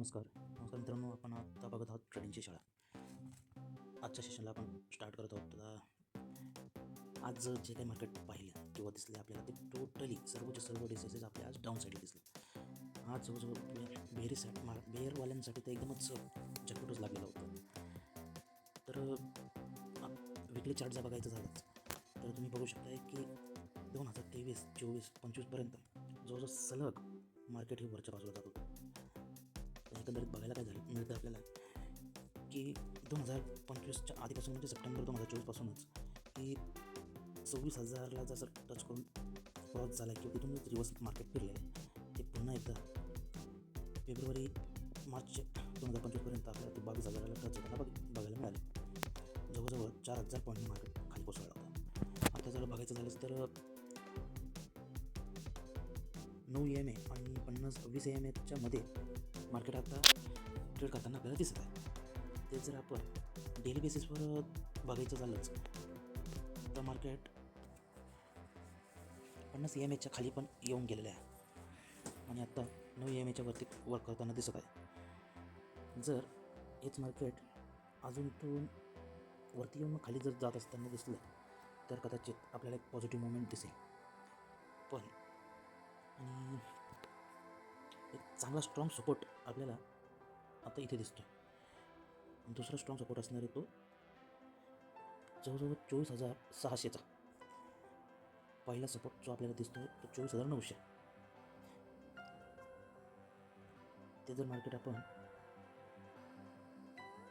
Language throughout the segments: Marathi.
नमस्कार. नमस्कार मित्रांनो आपण आता बघत आहोत ट्रेडिंगची शाळा. आजच्या सेशनला आपण स्टार्ट करत आहोत. तर आज जे काही मार्केट पाहिलं किंवा दिसले आपल्याला ते टोटली सर्वच्या सर्व डिसेसेस आपल्या आज डाऊन साईड दिसले. आज जवळजवळ बेरी साठी मार बेअरवाल्यांसाठी तर एकदमच जगपटच लागलेलं होतं. तर विकली चार्ट जर बघायचं झालंच तर तुम्ही बघू शकताय की दोन हजार तेवीस चोवीस पंचवीसपर्यंत जवळजवळ सलग मार्केट हे वरच्या बाजूला जात होतं. एकंदरीत बघायला काय झालं मिळतं आपल्याला? की दोन हजार पंचवीसच्या आधीपासून म्हणजे सप्टेंबर दोन हजार चोवीसपासूनच की सव्वीस हजारला जसं टच करून क्रॉस झाला किंवा तिथून रिवर्स मार्केट फिरले ते पुन्हा एकदा फेब्रुवारी मार्च दोन हजार पंचवीसपर्यंत आपल्याला ते बावीस हजाराला टच होताना बघ बघायला मिळाले. जवळजवळ चार हजार पॉईंट मार्केट खाली कोसळला होता. आता जर बघायचं झालंच तर नऊ एम ए आणि पन्नास वीस एम एच्या मध्ये मार्केट आता ट्रेड करताना आपल्याला दिसत आहे. ते जर आपण डेली बेसिसवर बघायचं झालंच तर मार्केट पन्नास एम एच्या खाली पण येऊन गेलेलं आहे. आणि आत्ता नऊ एम एच्या वरती वर्क करताना दिसत आहे. जर हेच मार्केट अजून तो वरती येऊन खाली जर जात असताना दिसलं तर कदाचित आपल्याला एक पॉझिटिव्ह मुवमेंट दिसेल. पण आणि चांगला स्ट्रॉंग सपोर्ट आपल्याला आता इथे दिसतो दुसरा स्ट्रॉंग सपोर्ट असणार आहे तो जवळजवळ चोवीस हजार सहाशेचा पहिला सपोर्ट जो आपल्याला दिसतो तो चोवीस हजार नऊशे. ते जर मार्केट आपण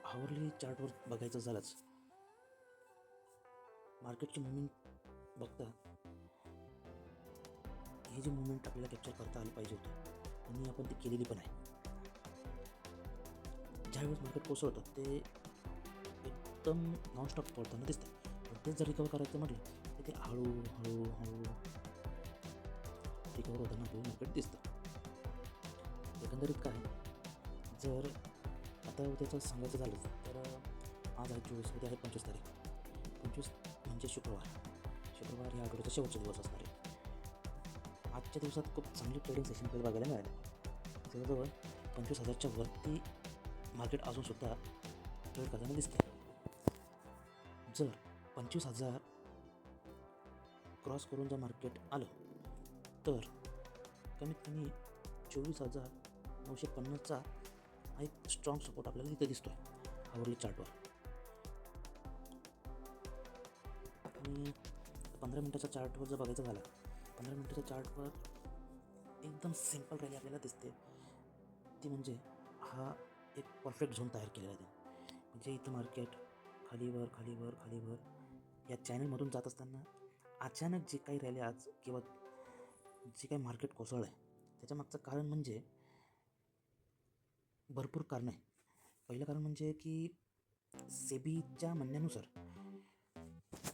आवरली चार्टवर बघायचं झालंच मार्केटची मुवमेंट बघता हे जी मुवमेंट आपल्याला कॅप्चर करता आली पाहिजे होती आणि आपण ती केलेली पण आहे ज्यावेळेस मार्केट कोसळतं ते एकदम नॉनस्टॉप पडताना दिसतं पण तेच जर रिकवर करायचं म्हटलं तर ते हळू हळू हळू रिकवर होताना आपल्याला मार्केट दिसतं एकंदरीत काय जर आता त्याचं सांगायचं झालं तर आज आहे चोवीस उद्या आहे पंचवीस तारीख पंचवीस म्हणजे शुक्रवार शुक्रवार या आठवड्याचा शेवटचा दिवस असणार आहे आजच्या दिवसात खूप चांगली ट्रेडिंग सेशन आपल्याला बघायला मिळाले. जवळजवळ पंचवीस हजारच्या वरती मार्केट अजूनसुद्धा ट्रेड करताना दिसते जर पंचवीस हजार क्रॉस करून जर मार्केट आलं तर कमीत कमी चोवीस हजार नऊशे पन्नासचा हा एक स्ट्रॉंग सपोर्ट आपल्याला तिथे दिसतो आहे आवरली चार्टवर आणि पंधरा मिनटाच्या चार्टवर जर बघायचं झालं पंधरा मिनटाच्या चार्टवर एकदम सिंपल रॅली आपल्याला दिसते. ती म्हणजे हा एक परफेक्ट झोन तयार केलेला आहे. म्हणजे इथं मार्केट खालीवर खालीवर खालीवर. या चॅनलमधून जात असताना अचानक जे काही रॅली आज किंवा जे काही मार्केट कोसळलं आहे त्याच्या मागचं कारण म्हणजे भरपूर कारणं आहे. पहिलं कारण म्हणजे की सेबीच्या म्हणण्यानुसार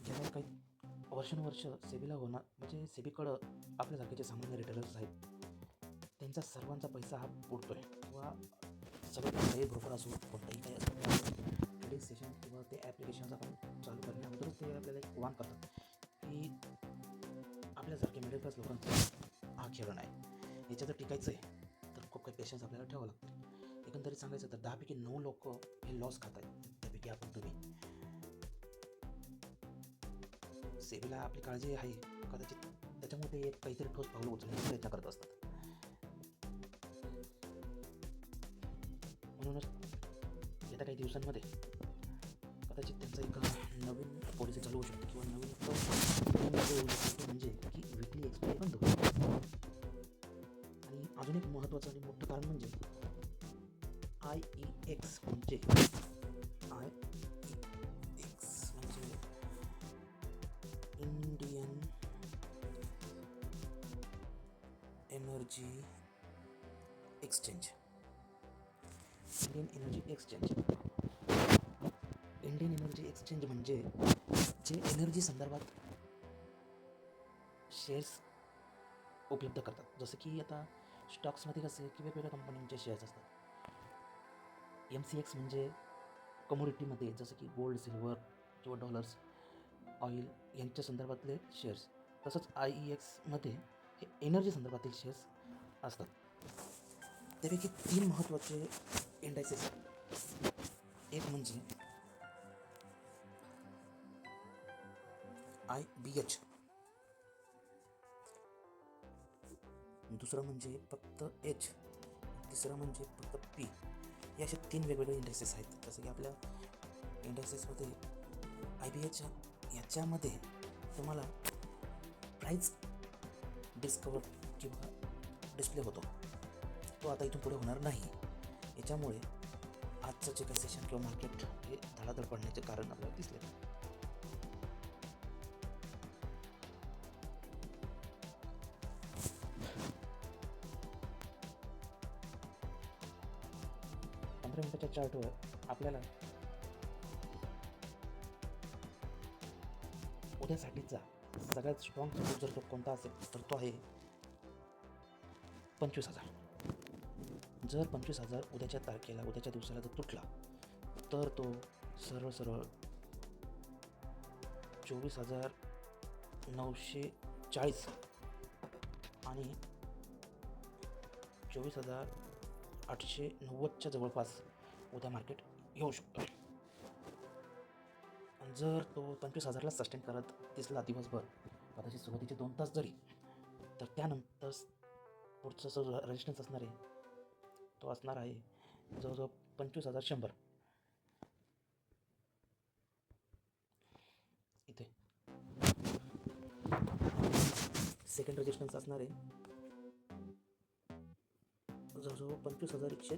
जेव्हा काही वर्षानुवर्ष सेबीला होणार म्हणजे सेबीकडं आपल्यासारखे जे सामान्य रिटेलर्स आहेत. त्यांचा सर्वांचा पैसा हा बुडतो आहे किंवा सगळं काही ब्रोकर असो कोणताही काही असो ट्रेडिंग सेशन किंवा ते ॲप्लिकेशन्स आपण चालू करण्याअगोदरच ते आपल्याला एक वान करतात की आपल्यासारखे मिडल क्लास लोकांचा हा खेळ नाही याच्यात जर टिकायचं आहे तर खूप काही पेशन्स आपल्याला ठेवावं लागतं. एकंदरीत सांगायचं तर दहापैकी नऊ लोक हे लॉस खात आहेत त्यापैकी आपण तुम्ही. सेवेला आपली काळजी आहे. कदाचित त्याच्यामध्ये एक काहीतरी ठोस पावलं उचलण्याचा प्रयत्न करत असतात. म्हणूनच येत्या काही दिवसांमध्ये कदाचित त्यांचा एक नवीन पॉलिसी चालू होऊ शकते किंवा नवीन होऊ म्हणजे की विकली एक्सपायरी बंद होईल आणि अजून एक महत्त्वाचं आणि मोठं कारण म्हणजे आय ई एक्स म्हणजे energy exchange Indian energy exchange Indian energy exchange म्हणजे जे एनर्जी संदर्भात शेअर्स उपलब्ध करतात. जसं की आता स्टॉक्समध्ये कसं की वेगवेगळ्या कंपन्यांचे शेअर्स असतात. एम सी एक्स म्हणजे कमोडिटीमध्ये जसं की गोल्ड सिल्वर किंवा डॉलर्स ऑइल यांच्या संदर्भातले शेअर्स तसंच आय ई एक्समध्ये हे एनर्जी संदर्भातील शेअर्स असतात. त्यापैकी तीन महत्त्वाचे इंडायसेस एक म्हणजे आय बी एच दुसरं म्हणजे फक्त एच तिसरं म्हणजे फक्त पी हे असे तीन वेगवेगळे इंडेक्सेस आहेत. जसं की आपल्या इंडेक्सेसमध्ये आय बी एच याच्यामध्ये तुम्हाला प्राईज डिस्कवर किंवा डिस्प्ले होतो. तो आता इथून पुढे होणार नाही. याच्यामुळे आजचं जे काही सेशन किंवा मार्केट हे धडाधड पडण्याचे कारण आपल्याला दिसले. पंधरा मिनिटाच्या चार्टवर आपल्याला उद्यासाठीचा सगळ्यात स्ट्रॉंग सपोर्ट जर तो कोणता असेल तर तो आहे पंचवीस हजार. जर पंचवीस हजार उद्याच्या तारखेला उद्याच्या दिवसाला जर तुटला तर तो सरळ सरळ चोवीस हजार नऊशे चाळीस आणि चोवीस हजार आठशे नव्वदच्या जवळपास उद्या मार्केट येऊ शकतो. आणि जर तो पंचवीस हजारला सस्टेन करत दिसला दिवसभर कदाचित सुरुवातीचे दोन तास जरी तर त्यानंतर पुढचा जो रेजिस्टन्स असणार आहे. तो असणार आहे जवळजवळ पंचवीस हजार शंभर. इथे. सेकंड रेजिस्टन्स असणार आहे. जवळजवळ पंचवीस हजार एकशे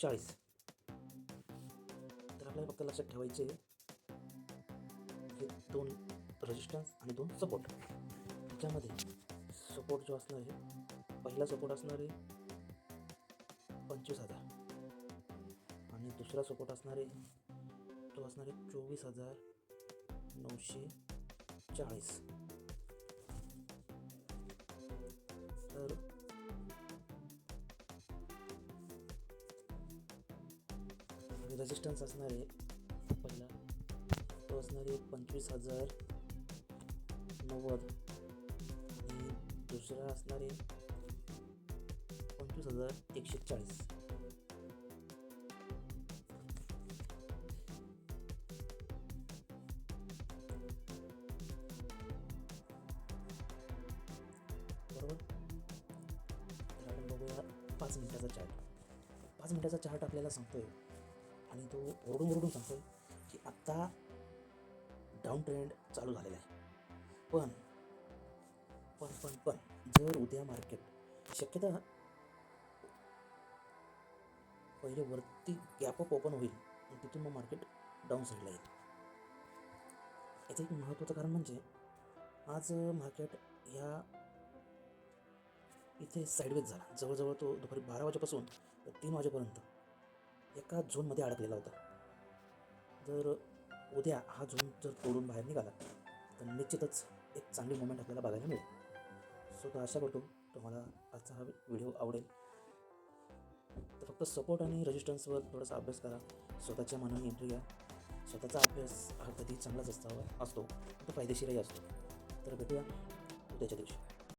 चाळीस. तर आपल्याला फक्त लक्षात ठेवायचे हे दोन रेजिस्टन्स आणि दोन सपोर्ट त्याच्यामध्ये सपोर्ट जो असणार आहे पहिला सपोर्ट असणार आहे पंचवीस हजार. आणि दुसरा सपोर्ट असणार आहे तो असणार आहे चोवीस हजार नऊशे चाळीस. तर रेजिस्टन्स असणार आहे पहिला. तो असणार आहे पंचवीस हजार नव्वद. आणि दुसरा असणार आहे पंचवीस हजार एकशे चाळीस. बरोबर? आपण बघूया पाच मिनिटाचा चार्ट पाच मिनिटाचा चार्ट आपल्याला सांगतोय आणि तो ओरडून ओरडून सांगतोय की आत्ता डाऊन ट्रेंड चालू झालेला आहे. पण पण पण पण जर उद्या मार्केट शक्यता पहिले वरती गॅपअप ओपन होईल आणि तिथून मग मार्केट डाऊन साईडला येईल. याचं एक महत्त्वाचं कारण म्हणजे आज मार्केट ह्या इथे साईडवेज झाला. जवळजवळ तो दुपारी बारा वाजेपासून तर तीन वाजेपर्यंत एका झोनमध्ये अडकलेला होता. जर उद्या हा झोन जर तोडून बाहेर निघाला तर निश्चितच एक चांगली मुवमेंट आपल्याला बघायला मिळेल. सो तर आशा करतो तुम्हाला आजचा हा व्हिडिओ आवडेल. तर फक्त सपोर्ट आणि रजिस्टन्सवर थोडासा अभ्यास करा. स्वतःच्या मनाने एंट्री घ्या. स्वतःचा अभ्यास हा कधी चांगलाच असता असतो. तो फायदेशीरही असतो. तर भेटूया उद्याच्या दिवशी.